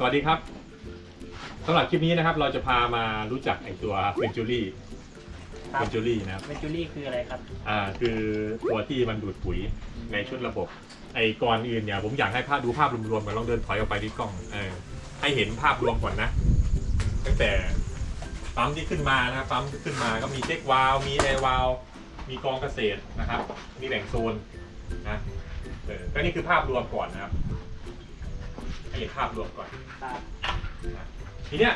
สวัสดีครับสำหรับคลิปนี้นะครับ เราจะพามารู้จักไอตัวเวนจูรี่ครับเวนจูรี่นะครับ เวนจูรี่คืออะไรครับอ่าคือตัวที่มันดูดปุ๋ยในชุดระบบ ไอ้ก่อนอื่นเนี่ยผมอยากให้ภาพดูภาพรวมๆกันลองเดินถอยออกไปที่กล้องเออให้เห็นภาพรวมก่อนนะ ตั้งแต่ปั๊มที่ขึ้นมานะครับปั๊มที่ขึ้นมาก็มีเช็ควาล์วมีแอร์วาล์วมีกองเกษตรนะครับ มีแหล่งโซนนะเออก็นี่คือภาพรวมก่อนนะครับให้ เห็นภาพรวมก่อนครับทีเนี้ย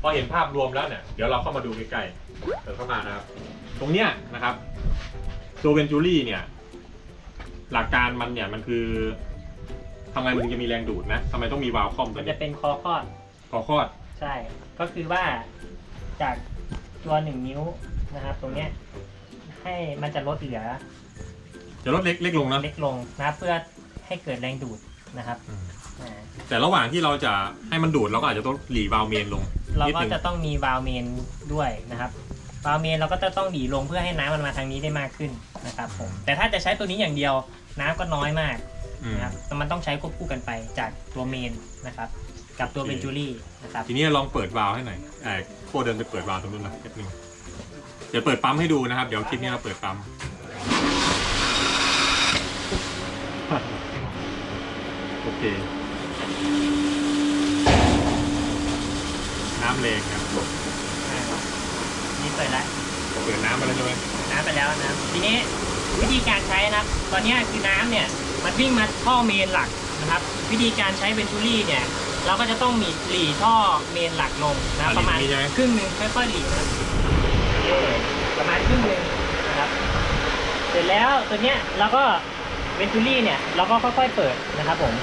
พอเห็นภาพรวมแล้วเนี่ยเดี๋ยวเราเข้ามาดูใกล้ๆเดี๋ยวเข้ามานะครับ ตรงเนี้ยนะครับ ตัวเวนจูรี่เนี่ย หลักการมันเนี่ยมันคือทำไมมันถึงจะมีแรงดูดนะทำไมต้องมีวาล์วคอมตัมัวนเนี้จะยเป็นคอคอดคอคอด ใช่ ก็คือว่าจากตัวหนึ่งนิ้วนะครับ ตรงเนี้ยให้มันจะลดเหลือจะลดเล็กเล็กลงนะ เล็กลงนะครับเพื่อให้เกิดแรงดูดนะครับ อืมอ่า แต่ระหว่างที่เราจะให้มันดูดเราก็อาจจะต้องหลีวาล์วเมนลงเรานิดก็นึงจะต้องมีวาล์วเมนด้วยนะครับวาล์วเมนเราก็จะต้องดีลงเพื่อให้น้ำมันมาทางนี้ได้มากขึ้นนะครับผมแต่ถ้าจะใช้ตัวนี้อย่างเดียวน้ำก็น้อยมากอืมนะครับแต่มันต้องใช้ควบคู่กันไปจากตัวเมนนะครับ กับตัวโอเคเวนจูรี่นะครับ ทีนี้ลองเปิดวาล์วให้หน่อยไอ้โคเดินไปเปิดวาล์วตรงนู้นนะแป๊บนึงเดี๋ยวเปิดปั๊มให้ดูนะครับ เดี๋ยวคลิปนี้เราเปิดปั๊มโอเค น้ำแรงครับอ่านี่เปิดแล้วเปิดน้ำมาแล้วใช่ไหมน้ำไปแล้วนะทีนี้วิธีการใช้นะครับ ตอนเนี้ยคือน้ำเนี่ยมันวิ่งมาท่อเมนหลักนะครับ วิธีการใช้เวนจูรี่เนี่ย เราก็จะต้องมีหลีท่อเมนหลักลงนะประมาณอะหลีนี้ใช่ไหมครึ่งหนึ่งค่อยๆหลีนะเออประมาณครึ่งหนึ่งนะครับ เสร็จแล้วตัวเนี้ยเราก็เวนจูรี่เนี่ยเราก็ค่อยๆเปิดนะครับผม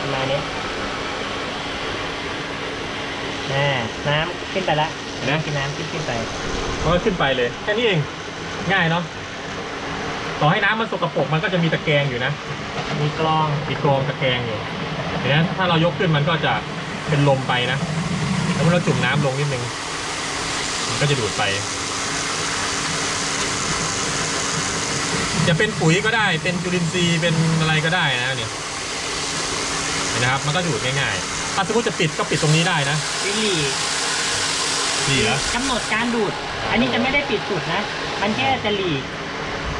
ประมาณนี้ น่น้ำขึ้นไปแล้วเห็นไหมคือน้ำขึ้นขึ้นไป มันก็ขึ้นไปเลย แค่นี้เอง ง่ายเนาะ ต่อให้น้ำมันสกปรกมันก็จะมีตะแกรงอยู่นะ มีกรอง มีกรองตะแกรงอยู่เห็นไหมถ้าเรายกขึ้นมันก็จะเป็นลมไปนะ แล้วเมื่อเราจุ่มน้ำลงนิดนึง มันก็จะดูดไป จะเป็นปุ๋ยก็ได้ เป็นจุลินทรีย์ เป็นอะไรก็ได้นะเนี่ยเห็นนะครับ มันก็ดูดง่ายๆ ถ้าสมมติจะปิดก็ปิดตรงนี้ได้นะวิลลี่นี่แล้วกำหนดการดูด อันนี้จะไม่ได้ปิดสุดนะ มันแค่จะหลีก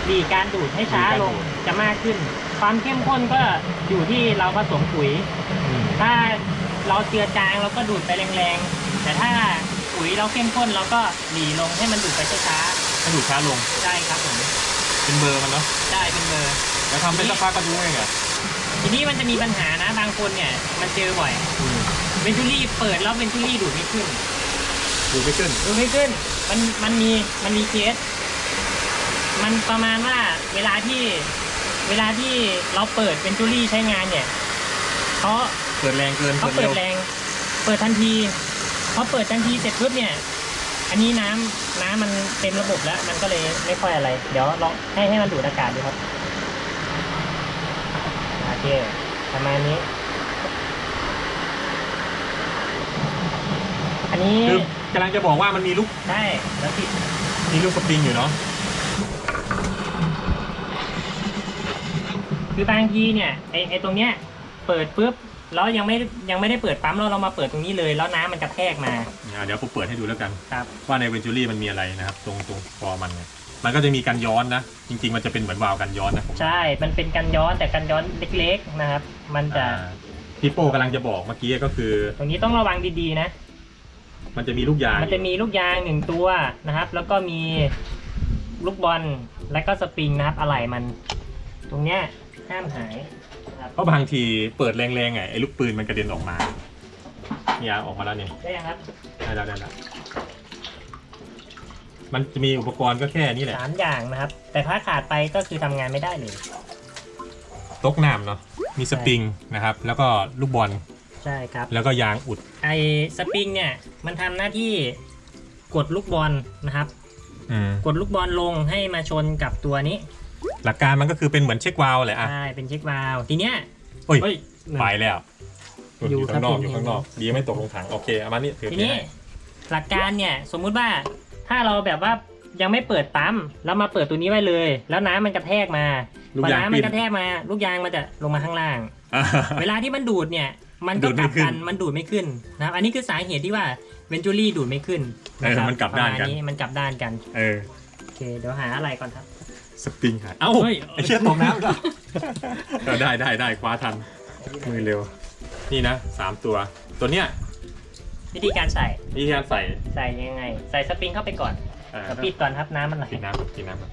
หลีกการดูดให้ช้าลงจะมากขึ้น ความเข้มข้นก็อยู่ที่เราผสมปุ๋ย ถ้าเราเจือจางเราก็ดูดไปแรงๆ แต่ถ้าปุ๋ยเราเข้มข้นเราก็หลีลงให้มันดูดไปช้าให้ดูดช้าลงๆใช่ครับผม เป็นเบอร์มันเนาะได้เป็นเบอร์ แล้วทำเป็นสักพักก็รู้เองอะ ทีนี้มันจะมีปัญหานะบางคนเนี่ย มันเจอบ่อยเวนทูรี่เปิดแล้วเวนทูรี่ดูดไม่ขึ้น ดูดไม่ขึ้นดูไม่ขึ้น มันมันมีมันมีเคสมันประมาณว่าเวลาที่เวลาที่เราเปิดเป็นจูรี่ใช้งานเนี่ยเขาเปิดแรงเกินเขาเปิดแรง เปิดทันทีพอเปิดทันทีเสร็จปุ๊บเนี่ย อันนี้น้ำน้ำมันเต็มระบบแล้ว มันก็เลยไม่ค่อยอะไร เดี๋ยวลองให้ให้มันดูดอากาศดูครับโอ เคประมาณนี้ อันนี้คือกำลังจะบอกว่ามันมีลูกได้แล้วติดมีลูกสปริงอยู่เนาะคือบางทีเนี่ยไอไอตรงเนี้ยเปิดปุ๊บแล้วยังไม่ยังไม่ได้เปิดปั๊มแล้วเรามาเปิดตรงนี้เลย แล้วน้ำมันกระแทกมาอ่าเดี๋ยวผมเปิดให้ดูแล้วกัน ครับ ว่าในเวนจูรี่มันมีอะไรนะครับ ตรงตรงคอมันเนี่ย มันก็จะมีการย้อนนะ จริง ๆ มันจะเป็นเหมือนวาล์วกันย้อนนะผมใช่ มันเป็นกันย้อนแต่กันย้อนเล็กๆนะครับ มันจะอ่าที่โป้กำลังจะบอกเมื่อกี้ก็คือ ตรงนี้ต้องระวังดีๆนะ มันจะมีลูกยางมันจะมีลูกยางหนึ่งตัวนะครับ แล้วก็มีลูกบอลและก็สปริงนะครับอะไหล่มัน ตรงเนี้ยห้ามหายนะครับเพราะบางทีเปิดแรงๆไงไอ้ลูกปืนมันกระเด็นออกมาเนี่ยออกมาแล้วเนี่ยได้ยังครับ ได้แล้วได้แล้ว มันจะมีอุปกรณ์ก็แค่นี้แหละ สามอย่างนะครับ แต่ถ้าขาดไปก็คือทำงานไม่ได้เลย ตกน้ำเนาะ มีสปริงนะครับ แล้วก็ลูกบอล ใช่ครับ แล้วก็ยางอุด ไอสปริงเนี่ย มันทำหน้าที่กดลูกบอลนะครับ อืม กดลูกบอลลงให้มาชนกับตัวนี้ หลักการมันก็คือเป็นเหมือนเช็ควาล์วแหละอะ ใช่ เป็นเช็ควาล์วทีเนี้ยเฮ้ย เฮ้ย ไปแล้วอยู่อยู่ข้างนอกครับอยู่ข้างนอก ดีไม่ตกลงถัง โอเค เอามานี่ถือทีนี่นี้ให้หลักการเนี่ย สมมุติว่า ถ้าเราแบบว่ายังไม่เปิดปั๊มแล้วมาเปิดตัวนี้ไว้เลย แล้วน้ำมันกระแทกมาลูกพอยางน้ำมัปิ้นนกระแทกมา ลูกยางมันจะลงมาข้างล่าง อ่า เวลาที่มันดูดเนี่ย มันก็ดูดกไม่ลับขึ้นกันมันดูดไม่ขึ้นนะครับ อันนี้คือสาเหตุที่ว่าเวนจูรี่ดูดไม่ขึ้นเออมันกลับด้านกัน ประมณมันกลับด้านกันเออ โอเคเดี๋ยวหาอะไรก่อนครับ สปริงหายเอ้าเฮ้ย ไอ้เชี่ยตกน้ำแล้วเออได้ได้ได้คว้าทัน มือเร็ว นี่นะสามตัว ตัวเนี้ย วิธีการใส่นี่ที่ใส่ใส่ยังไง ใส่สปริงเข้าไปก่อนเอ่อแล้วปิดก่อนครับน้ำมันไหลปิดน้ำปิดน้ำครับ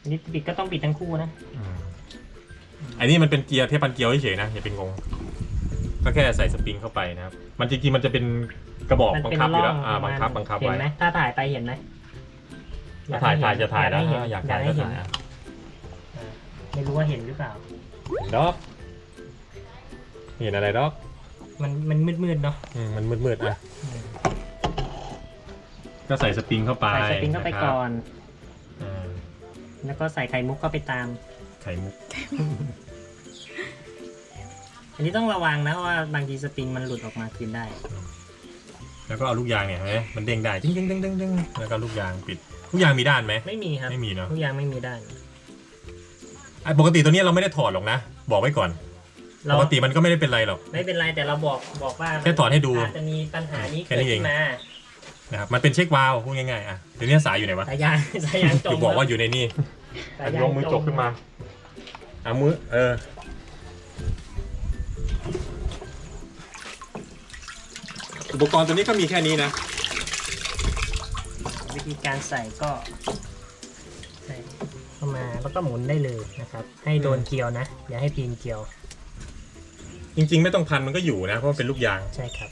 อันนี้ปิดก็ต้องปิดทั้งคู่นะอืมอันนี้มันเป็นเกียร์เทปพันเกียวเฉยๆนะอย่าเป็นงง ก็แค่ใส่สปริงเข้าไปนะครับ มันจริงๆมันจะเป็นกระบอกมันบังเป็นคับอยู่แล้วร่องอ่าประบัมางณคับบังคับเห็นไว้ไหมถ้าถ่ายไปเห็นไหมถ่ายถ่ายจะถ่ายแล้วให้เห็นอยากอยาถ่ากยให้ก็เห็นถ่ายอะอ่าไม่รู้ว่าเห็นหรือเปล่า ดอกเห็นอะไรดอก มันมันมืดๆเนาะอืมมันมืดๆอะ ก็ใส่สปริงเข้าไปใส่สปริงเข้าไปะครับก่อน อ่าแล้วก็ใส่ไข่มุกเข้าไปตาม ไข่มุกอันนี้ต้องระวังนะเพราะว่าบางทีสปริงมันหลุดออกมาคืนได้ แล้วก็เอาลูกยางเนี่ยเห็นไหมมันเด้งได้ดึงดึงดึงดึงดึงแล้วก็ลูกยางปิด ลูกยางมีด้านไหมไม่มีครับไม่มีเนาะทุกอย่างไม่มีด้าน ไอ้ปกติตัวเนี้ยเราไม่ได้ถอดหรอกนะ บอกไว้ก่อน เราปกติมันก็ไม่ได้เป็นไรหรอก ไม่เป็นไรแต่เราบอกบอกว่าแค่ถอดให้ดูอาจจะมีปัญหานี้แค่เกิดนี้เอง ขึ้นมานะครับมันเป็นเช็ควาล์วพูดง่ายๆอะเดี๋ยวนี้สายอยู่ไหนวะสายยางสายยางจคือมบอกว่าอยู่ในนี่สายยางลงมือจกขึ้นมาเอามือเอออุปกรณ์ตัวนี้ก็มีแค่นี้นะวิธีการใส่ก็ใส่เข้ามาแล้วก็หมุนได้เลยนะครับ ให้โดนเกลียวนะ อย่าให้ปีนเกลียว จริง ๆ ไม่ต้องพันมันก็อยู่นะ เพราะมันเป็นลูกยาง ใช่ครับ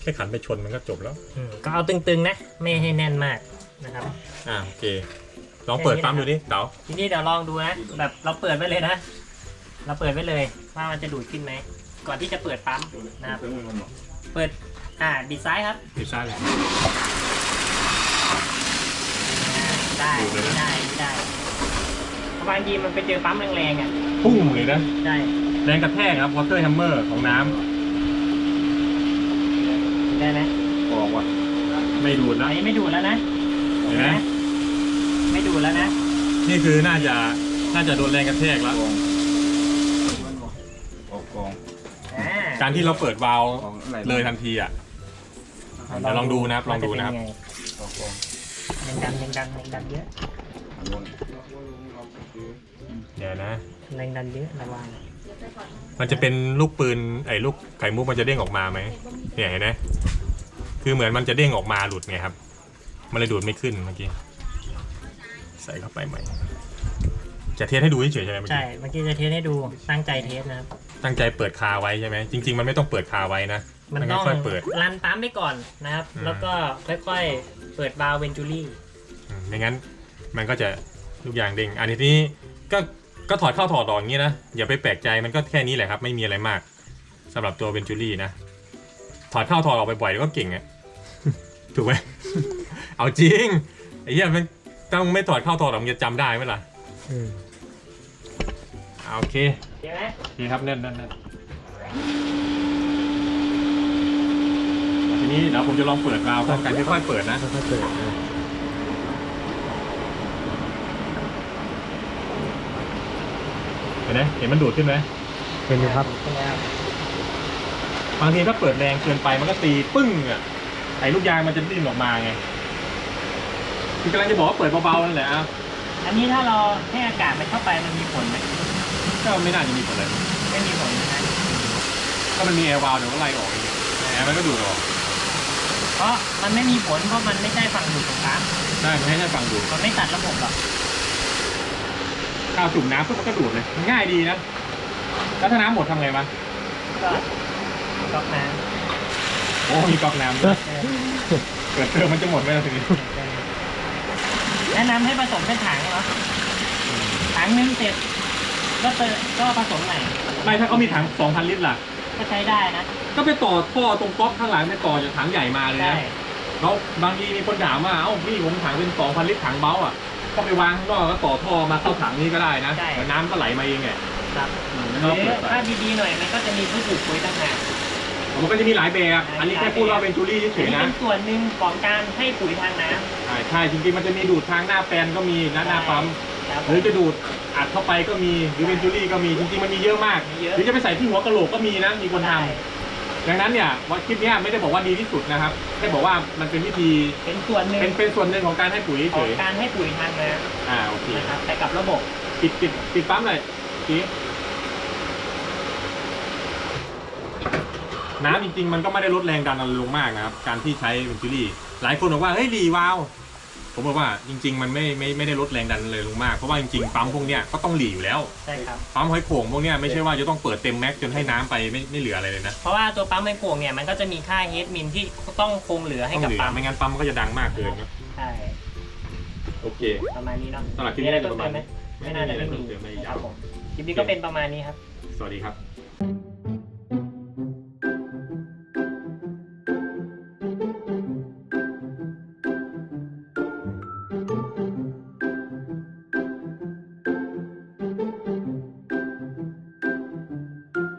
แค่ขันไปชนมันก็จบแล้ว อืมก็เอาตึงๆนะ ไม่ให้แน่นมากนะครับ อ่าโอเค ลองเปิดปั๊มดูดิเต๋าทีนี้เดี๋ยวลองดูนะแบบเราเปิดไว้เลยนะ เราเปิดไว้เลยว่ามันจะดูดขึ้นไหม ก่อนที่จะเปิดปั๊มนะครับ เปิด อ่าบิดซ้ายครับ ติดซ้ายเลย ได้ดูดเลยไม่นะ ได้ไม่ได้เพราะบางทีมันไปเจอปั๊มแรงๆอะ ปุ้งเลยนะใช่ แรงกระแทกครับ water hammer ของน้ได้ไหมำบอกว่าไม่ดูดอันะนนี้ไม่ดูดแล้วนะเห็นไหมไม่ดูดแล้วนะนี่คือน่าจะน่าจะโดนแรงกระแทกแล้ว ออกกองอ่าการที่เราเปิดวาล์วของอะไรเลยทันทีอะ เดี๋ยวลองดูนะครับลองดูนะครับว่าจเป็ยัไออกกองแรงดันแรงดันแรงดันเยอะโยนเดี๋ยวนะ แรงดันเยอะระวัง มันจะเป็นลูกปืนไอ้ลูกไข่มุกมันจะเด้งออกมาไหมเนี่ยเห็นไหมคือเหมือนมันจะเด้งออกมาหลุดไงครับ มันเลยดูดไม่ขึ้นเมื่อกี้ใส่เข้าไปใหม่ จะเทสให้ดูเฉยๆใช่ไหมเมื่อใช่ กี้เมื่อกี้จะเทสให้ดู ตั้งใจเทสนะครับ ตั้งใจเปิดคาไว้ใช่ไหมจริง ๆ มันไม่ต้องเปิดคาไว้นะมันงั้ต้องค่อยเปิด รันปั๊มไปก่อนนะครับ อืม แล้วก็ค่อยๆ เปิดบาล์วเวนจูรี่ อืมไม่งั้นมันก็จะทุกอย่างเด้งอันนี้ก็ ก็ถอดเข้าถอดออกอย่างนี้นะ อย่าไปแปลกใจมันก็แค่นี้แหละครับ ไม่มีอะไรมากสำหรับตัวเวนจูรี่นะ ถอดเข้าถอดออกบ่อยๆเดี๋ยวก็เก่งอะถูกไหมเอาจริงไอ้เหี้ยมันต้องไม่ถอดเข้าถอดออกมันจะจำได้ไหมล่ะเอาโอเคใช่ไหมนี่ครับแน่นแน่นแน่นทีนี้เดี๋ยวผมจะลองเปิดวาล์วพร้อมกันค่อยๆเปิดนะค่อยๆเปิด เห็นไหมเห็นมันดูดขึ้นไหมเห็นอยู่ครับ ใช่แล้วบางทีถ้าเปิดแรงเกินไปมันก็ตีปึ้งอะไอ้ลูกยางมันจะดิ้นออกมาไงคือกำลังจะบอกว่าเปิดเบาๆนั่นแหละอะอันนี้ถ้าเราให้อากาศมันเข้าไปมันมีผลไหมก็ไม่น่าจะมีผลเลยไม่มีผลนะก็มันมีแอร์วาล์วเดี๋ยวก็ไล่ออกเองแอร์มันก็ดูดออกเพราะมันไม่มีผลเพราะมันไม่ใช่ฝั่งดูดของปั๊มใช่มันให้แค่ฟังดูดมันไม่ตัดระบบหรอก ข้าวจุ่มน้ำปุ๊บมันก็ดูดเลยมันง่ายดีนะ แล้วถ้าน้ำหมดทำไงวะก็ก๊อกน้โอ้มีก๊อกน้ำด้วยำเออเปิดเติมมันจะหมดไหมล่ะทีนี้แนะนำให้ผสมเป็นถังเนาะถังหนึงเสร็จก็เติมก็ผสมใหม่ไม่ถ้าเขามีถัง 2,000 ลิตรล่ะ ก็ใช้ได้นะก็ไปต่อท่อตรงก๊อกข้างหลังไปต่อจากถังใหญ่มาเลยได้นะแล้วบางทีมีคนถามว่าเอ้าพี่ผมถังเป็น 2,000 ลิตรถังเบาอะ ก็ไปวางข้างนอกก็ต่อท่อมาเข้าถังนี้ก็ได้นะใช่ เดี๋ยวน้ำก็ไหลมาเองไงครับแล้วหก็รือเปิดไปถ้าดีๆหน่อยมันก็จะมีผู้ปลูกปุ๋ยต่างหาก มันก็จะมีหลายแบบอันนี้แค่พูดว่าเป็นจูรี่เฉอันยนี้ๆนะเป็นส่วนหนึ่งของการให้ปุ๋ยทางน้ำใช่ใช่จริงๆมันจะมีดูดทางหน้าแปลนก็มีหน้าหน้าปั๊มใช่ครับ หรือจะดูดอัดเข้าไปก็มีหรือเป็นจูรี่ก็มีจริงๆมันมีเยอะมากมีเยอะ หรือจะไปใส่ที่หัวกะโหลกก็มีนะมีคนทำใช่ ดังนั้นเนี่ยว่าคลิปเนี้ยไม่ได้บอกว่าดีที่สุดนะครับแค่บอกว่ามันเป็นวิธีเป็นส่วนหนึ่งเป็นเป็นส่วนหนึ่งของการให้ปุ๋ยขเฉองยการให้ปุ๋ยทางน้อ่าโอเคำนะครับแต่กับระบบปิดปิดปิดปั๊มเลยทีน้ำจริงๆ มันก็ไม่ได้ลดแรงดันอะไรลงมากนะครับ การที่ใช้เวนจูรี่ หลายคนบอกว่า เฮ้ยรีวาล์ว ผมบอกว่าจริง ๆ มันไม่ไม่ไม่ได้ลดแรงดันเลยลงมาก เพราะว่าจริงๆปั๊มพวกเนี้ยก็ต้องหลีอยู่แล้วใช่ครับ ปั๊มหอยโข่งพวกเนี้ยไม่ใช่ว่าจะต้องเปิดเต็มแม็กซ์จนให้น้ำไปไม่ไม่เหลืออะไรเลยนะเพราะว่าตัวปั๊มไมโครเนี่ยมันก็จะมีค่าเฮดมินที่ต้องคงเหลือให้ต้องกับเหลือปั๊มไม่งั้นปั๊มมันก็จะดังมากเกินนะใช่โอเค ประมาณนี้เนาะสำหรับคลิปมีนี้อะไรเพิ่มเติมไหมไม่ไม่มีน่าจะอะไรไม่เพิ่มีมเติมไม่คยารัวบผมคลิปนี้ก็เป็นประมาณนี้ครับ สวัสดีครับ